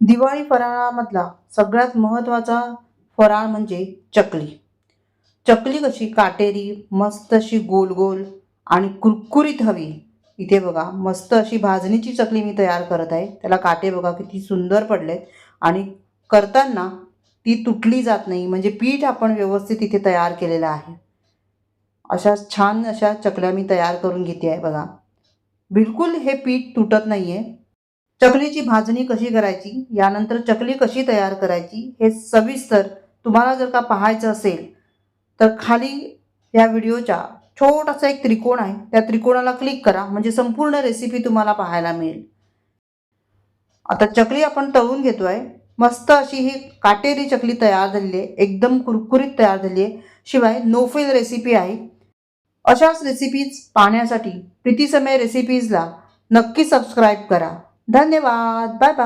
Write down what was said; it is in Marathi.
दिवाळी फराळामधला सगळ्यात महत्त्वाचा फराळ म्हणजे चकली. चकली कशी काटेरी मस्त अशी गोल गोल आणि कुरकुरीत हवी. इथे बघा मस्त अशी भाजणीची चकली मी तयार करत आहे. त्याला काटे बघा किती सुंदर पडलेत. आणि करताना ती तुटली जात नाही म्हणजे पीठ आपण व्यवस्थित इथे तयार केलेलं आहे. अशा छान अशा चकल्या मी तयार करून घेते आहे बघा. बिलकुल हे पीठ तुटत नाही आहे चकलीची भाजणी कशी करायची? यानंतर चकली कशी तयार करायची? हे सविस्तर तुम्हाला जर का पाहायचं असेल तर खाली या व्हिडिओच्या छोटासा एक त्रिकोण आहे. त्या त्रिकोणाला क्लिक करा. म्हणजे संपूर्ण रेसिपी तुम्हाला पाहायला मिळेल. आता चकली आपण तळून घेतो आहे मस्त अशी ही काटेरी चकली तयार झालेली आहे. एकदम कुरकुरीत तयार झाली आहे. शिवाय नोफेल रेसिपी आहे. अशाच रेसिपीज पाहण्यासाठी प्रीतीसमय रेसिपीजला नक्की सबस्क्राईब करा. धन्यवाद बाय बाय